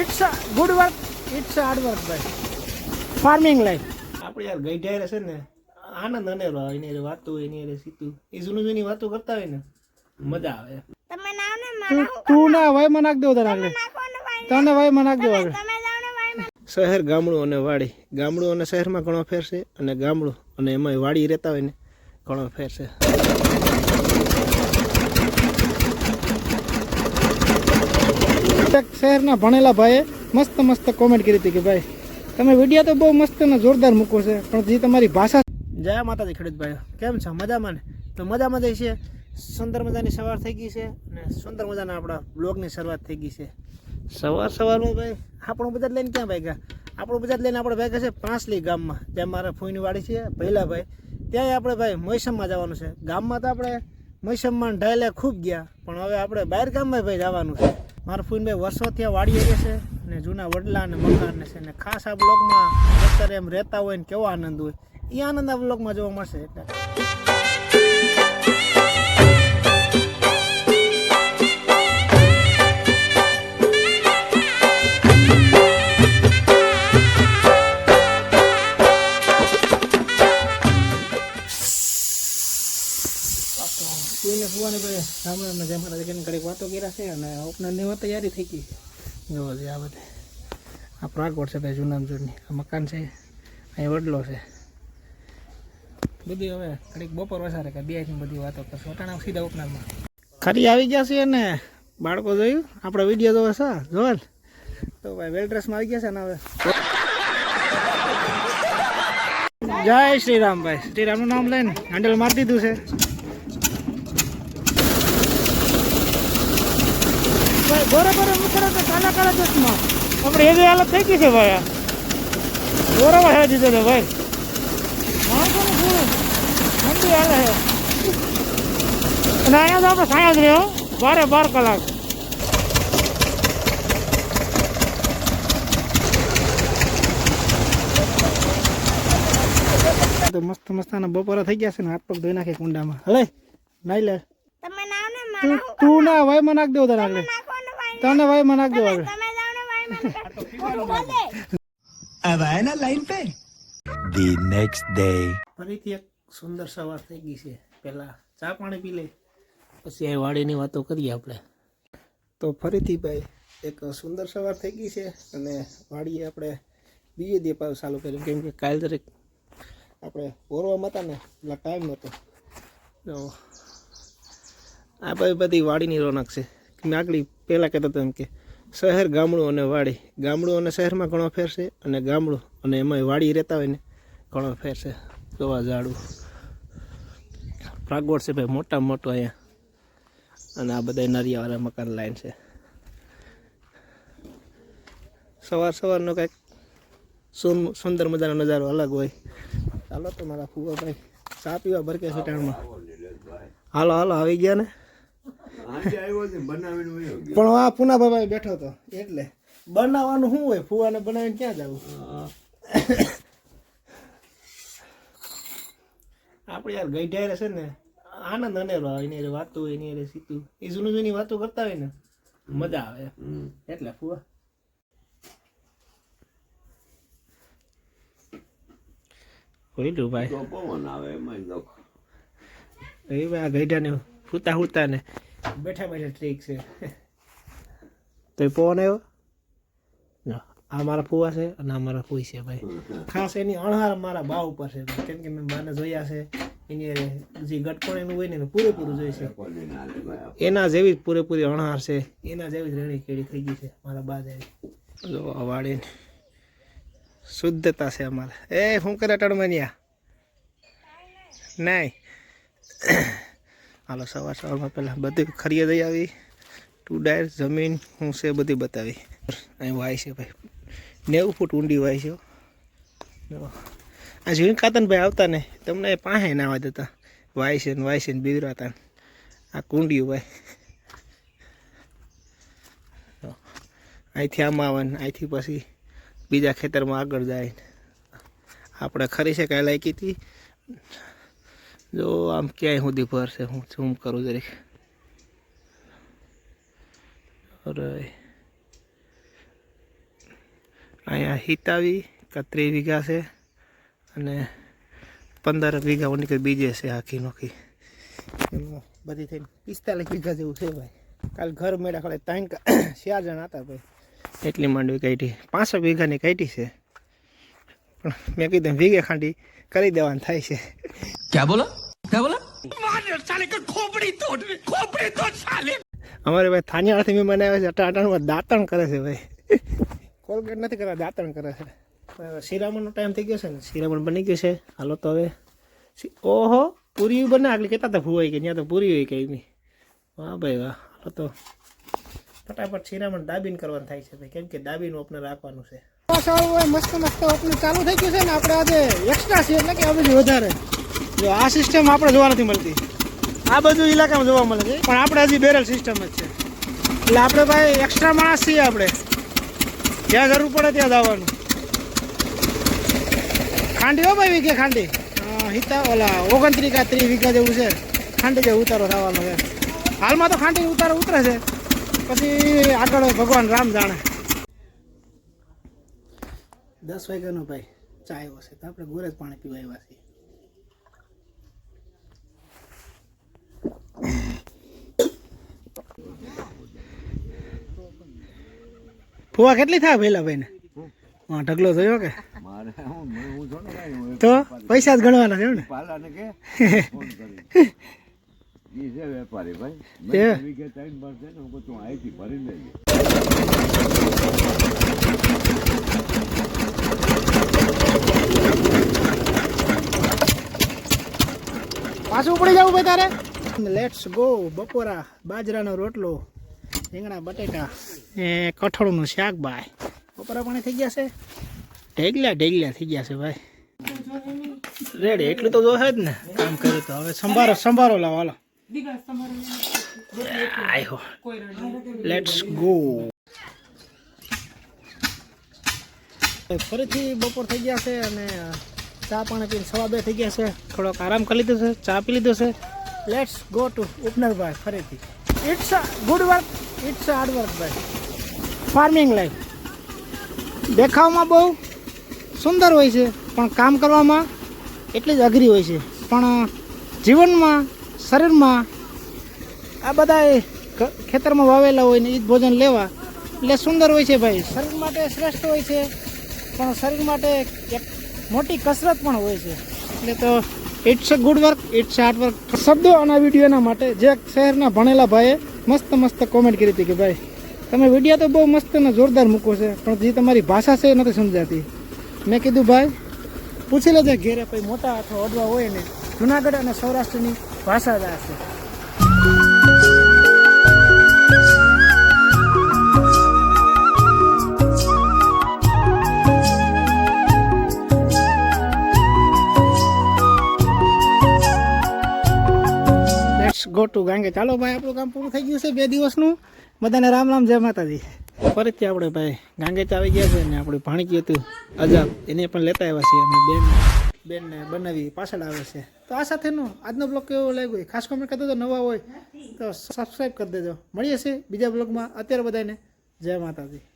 It's good work it's hard work ભાઈ farming life આપણે યાર ગઈ ગઈઢાયરે છે ને આનંદ અને એની વાતો એની અરે સીતું એ જૂની જૂની વાતો કરતા હોય ને મજા આવે. તમે નાવ ને તું મારા તું ના ભાઈ મનાક દેવો તને આગળ. નાખો ને ભાઈ મનાક દેવો આગળ. શહેર ગામડું અને વાડી. ગામડું અને શહેરમાં ઘણો ફેર છે અને ગામડું અને એમાં વાડી રહેતા હોય ને ઘણો ફેર છે. એક શહેરના ભણેલા ભાઈએ મસ્ત મસ્ત કોમેન્ટ કરી હતી કે ભાઈ તમે વીડિયો તો બહુ મસ્ત અને જોરદાર મૂકો છે પણ જે તમારી ભાષા જય માતાજી ખેડૂતભાઈ. કેમ છો? મજામાં ને? તો મજામાં જઈ છે સુંદર મજાની સવાર થઈ ગઈ છે અને સુંદર મજાના આપણા બ્લોગની શરૂઆત થઈ ગઈ છે. સવાર સવારમાં ભાઈ? આપણું બજાર લઈને ક્યાં ભાઈ ગયા આપણું બજાર લઈને આપણે ભાઈ ગયા છે પાંચલી ગામમાં જ્યાં મારા ફોઈની વાડી છે ભૈલાભાઈ ભાઈ. ત્યાં આપણે ભાઈ મૈસમમાં જવાનું છે. ગામમાં તો આપણે મૈસમમાં ઢાયલે ખૂબ ગયા પણ હવે આપણે બહાર ગામમાં ભાઈ જવાનું છે. મારા ફોઈનભાઈ વર્ષોથી આ વાડીએ રહે છે અને જૂના વડલા અને મકાનને છે ને ખાસ આ બ્લોગમાં અત્યારે એમ રહેતા હોય ને કેવો આનંદ હોય એ આનંદ આ બ્લોગમાં જોવા મળશે એટલે. કોઈને ફુવાને ભાઈ સામે જેમ ઘડીક વાતો કર્યા છે અને ઉપનાની વાત તૈયારી થઈ ગઈ જોવા જોઈએ આ બધે આ પ્રાગવડ છે ભાઈ, જૂનામ જૂની આ મકાન છે, અહીં વડલો છે. બધી હવે ઘડીક બપોર વસારે કે બે બધી વાતો કરશો. અટાણા સીધા ઓપનરમાં. ખરી આવી ગયા છે ને બાળકો જોયું? આપણે વીડિયો જોવે છે? જોવાલ તો ભાઈ વેલ ડ્રેસમાં આવી ગયા છે ને હવે. જય શ્રીરામ ભાઈ. શ્રીરામનું નામ લઈને હેન્ડલ મારી દીધું છે. ભાઈ ગોરે ગોરે તો કાલા કાલા ચશ્મા આપણે એવી હાલત થઈ ગઈ છે ભાઈ. આ ગોરાવા હે દીધો છે ભાઈ. માણસોનું શું ઠંડી હાલે છે અને અહીંયા તો આપણે સાયા જ રહ્યો બારે બાર કલાક. તો મસ્ત મસ્તાના બપોરા થઈ ગયા છે ને હાથ પગ ધોઈ નાખે કુંડામાં. હલે નાઈ લે. તમે તું ના ભાઈ માં નાખ દેવો તારા આગળ. તને ભાઈ મને નાખ દો હવે હવે એના લાઈન પે. ધી નેક્સ્ટ ડે ફરીથી એક સુંદર સવાર થઈ ગઈ છે. પહેલા ચા પાણી પી લે પછી આ વાડીની વાતો કરીએ આપણે. તો ફરીથી ભાઈ એક સુંદર સવાર થઈ ગઈ છે અને વાડીએ આપણે બીજે દીપાવ ચાલુ કર્યું. કેમ કે કાલ દરેક આપણે ઓરવામાં હતા ને એટલા ટાઈમ હતો તો આ ભાઈ બધી વાડીની રોનક છે. આગળ પહેલાં કહેતા હતા એમ કે શહેર ગામડું અને વાડી. ગામડું અને શહેરમાં ઘણો ફેર છે અને ગામડું અને એમાં વાડી રહેતા હોય ને ઘણો ફેર છે. જોવા ઝાડું પ્રાગોળ છે ભાઈ મોટા મોટો અહીંયા. અને આ બધા નરિયાવાળા મકાન લાઈન છે. સવાર સવારનો કંઈક સુંદર મજાનો નજારો અલગ હોય. ચાલો તો મારા ફુવા ભાઈ. ચા પીવા ભરકે છે ટાણમાં હાલો હાલો, આવી ગયા ને? પણ આ પુનાભાઈ બેઠો હતો એટલે. બનાવવાનું શું હોય? ફુવાને બનાવીને ક્યાં જવું? આપણે યાર ગઈઢાયરે છે ને આનંદ અનેરો આવે એની વાતો એની અરે સીતું. એ જૂની જૂની વાતો કરતા હોય ને મજા આવે. એટલે ફુવા. કોઈ ભાઈ એ ભાઈ આ ગઈઢાને ફૂતા હુતા ને. બેઠા બેઠા ટ્રીક છે. તો એ પવન આવ્યો આ મારા ફુવા છે અને આ મારા ફૂઈ છે ભાઈ. ખાસ એની અણહાર મારા બા ઉપર છે. કેમ કે મેં બાને જોયા છે. એની જે ગટપણ એનું હોય ને એનું પૂરેપૂરું જોઈ છે. એના જેવી જ પૂરેપૂરી અણહાર છે. એના જેવી જ રેણી કેળી થઈ ગઈ છે મારા બા જેવી. જો આ શુદ્ધતા છે અમારે. એ શું કરે ટણમનિયા નહીં. હાલો, સવાર સવારમાં પહેલાં બધી ખરીએ દઈ આવી. ટુ ડાયર, જમીન, હું છે બધી બતાવી. અહીં વાય છે ભાઈ. નેવું ફૂટ ઊંડી વાય છે. આ જીવન કાતનભાઈ આવતા ને, તમને પાસે નાવા દેતા. વાય છે ને, વાય છે ને બિદરાતા. આ કુંડિયું ભાઈ. અહીંથી આમાં આવે ને, અહીંથી પછી બીજા ખેતરમાં આગળ જાય આપણે ખરી છે કાંઈ લાયકી હતી? જો આમ ક્યાંય સુધી ભરશે હું ઝૂમ કરું જરીક. અરે. અહીંયા હિતાવી, કત્રી વીઘા છે અને પંદર વીઘા ઓની બીજે છે આખી નોખી. એમાં બધી થઈને પિસ્તાલીસ વીઘા જેવું છે ભાઈ. કાલ ઘર મેળા ખાલી ત્રણ ચાર જણા હતા ભાઈ. એટલી માંડવી કાઢી. પાંચસો વીઘાની કાઢી છે. પણ મેં કીધું વીઘે ખાંડી કરી દેવાનું થાય છે. क्या बोला क्या बोला અમારે ભાઈ થાનિયાળાથી મહેમાન આવે છે અટા અટાણમાં દાંતણ કરે છે ભાઈ કોલગેટ નથી કરવા દાંતણ કરે છે હવે શિરામણનો ટાઈમ થઈ ગયો છે ને શિરામણ બની ગયું છે હાલો તો હવે શી- ઓહો પૂરી બને આગળ કહેતા હતા ભૂવાઈ કે ત્યાં તો પૂરી હોય કઈ નહીં વાહ ભાઈ વાહ હાલો તો ફટાફટ શિરામણ દાબીને કરવાનું થાય છે ભાઈ કેમ કે દાબીનું આપણે રાખવાનું છે સારું હોય મસ્ત મસ્ત ઓપનિંગ ચાલુ થઈ ગયું છે ને આપણે આજે એક્સ્ટ્રા છે એટલે કે આ બધું વધારે જો આ સિસ્ટમ આપણે જોવા નથી મળતી. આ બધું ઇલાકામાં જોવા મળે છે? પણ આપણે હજી બેરલ સિસ્ટમ જ છે. એટલે આપણે ભાઈ એક્સ્ટ્રા માણસ છીએ આપણે. જ્યાં જરૂર પડે ત્યાં જવાનું ખાંડી હો ભાઈ વીઘે ખાંડી? હિતા ઓલા ઓગણત્રીસ કા ત્રીસ વીઘા જેવું છે. ખાંડી જે ઉતારો થવાનો છે. હાલમાં તો ખાંડી ઉતારો ઉતરે છે. પછી આગળ ભગવાન રામ જાણે. દસ વાગ્યાનો ભાઈ ચા આવ્યો છે તો આપણે ગોરે જ પાણી પીવા આવ્યા છીએ. ફુવા કેટલી થાય પેલા ભાઈને? હા ઢગલો થયો કે? તો પૈસા જ ગણવાના છે એમ ને? વેપારી પાછું ઉપડી જવું ભાઈ તારે? લેટ્સ ગો બપોરા બાજરાનો રોટલો રીંગણા બટેટા. એ કઠોળનું શાક ભાઈ. બપોરા પાણી થઈ ગયા છે? ઢેગલા ઢેગલા થઈ ગયા છે ભાઈ. રેડી, એટલું તો જોશે જ ને. કામ કર્યું તો હવે સંભારો સંભારો લાવો, હાલો. આયો લેટ્સ ગો ફરીથી બપોર થઈ ગયા છે અને ચા પાણી પીને સવા બે થઈ ગયા છે. થોડોક આરામ કરી લીધો છે, ચા પી લીધો છે. લેટ્સ ગો ટુ ઉપનરભાઈ ફરીથી. It's good work it's hard work ભાઈ. ફાર્મિંગ લાઈફ દેખાવમાં બહુ સુંદર હોય છે, પણ કામ કરવામાં એટલી જ અઘરી હોય છે. પણ જીવનમાં, શરીરમાં આ બધા ખેતરમાં વાવેલા હોય ને એ જ ભોજન લેવા. એટલે સુંદર હોય છે ભાઈ. શરીર માટે શ્રેષ્ઠ હોય છે, પણ શરીર માટે મોટી કસરત પણ હોય છે. એટલે તો it's a good work it's hard work શબ્દો અને વિડીયોના માટે જે શહેરના ભણેલા ભાઈએ મસ્ત મસ્ત કોમેન્ટ કરી હતી કે ભાઈ તમે વીડિયો તો બહુ મસ્ત અને જોરદાર મૂકો છે, પણ જે તમારી ભાષા છે એ નથી સમજાતી. મેં કીધું, ભાઈ, પૂછી લેજે ઘેરે કોઈ મોટા અથવા અડવા હોય ને, જુનાગઢ અને સૌરાષ્ટ્રની ભાષા જ આ છે. લેટ્સ કારણ કે ચાલો ભાઈ, આપણું કામ પૂરું થઈ ગયું છે બે દિવસનું. બધાને રામ રામ, જય માતાજી. ફરીથી આપણે ભાઈ ગાંગે આવી ગયા છે ને આપણું ભાણકી હતું અજાબ એને પણ લેતા આવ્યા છે અને બેન બેનને બનાવી પાછળ આવે છે. તો આ સાથેનો આજનો બ્લોગ કેવો લાગ્યો? ખાસ કોમેન્ટ કરી દેજો નવા હોય તો સબસ્ક્રાઈબ કરી દેજો. મળીએ છીએ બીજા બ્લોગમાં. અત્યારે બધાને જય માતાજી.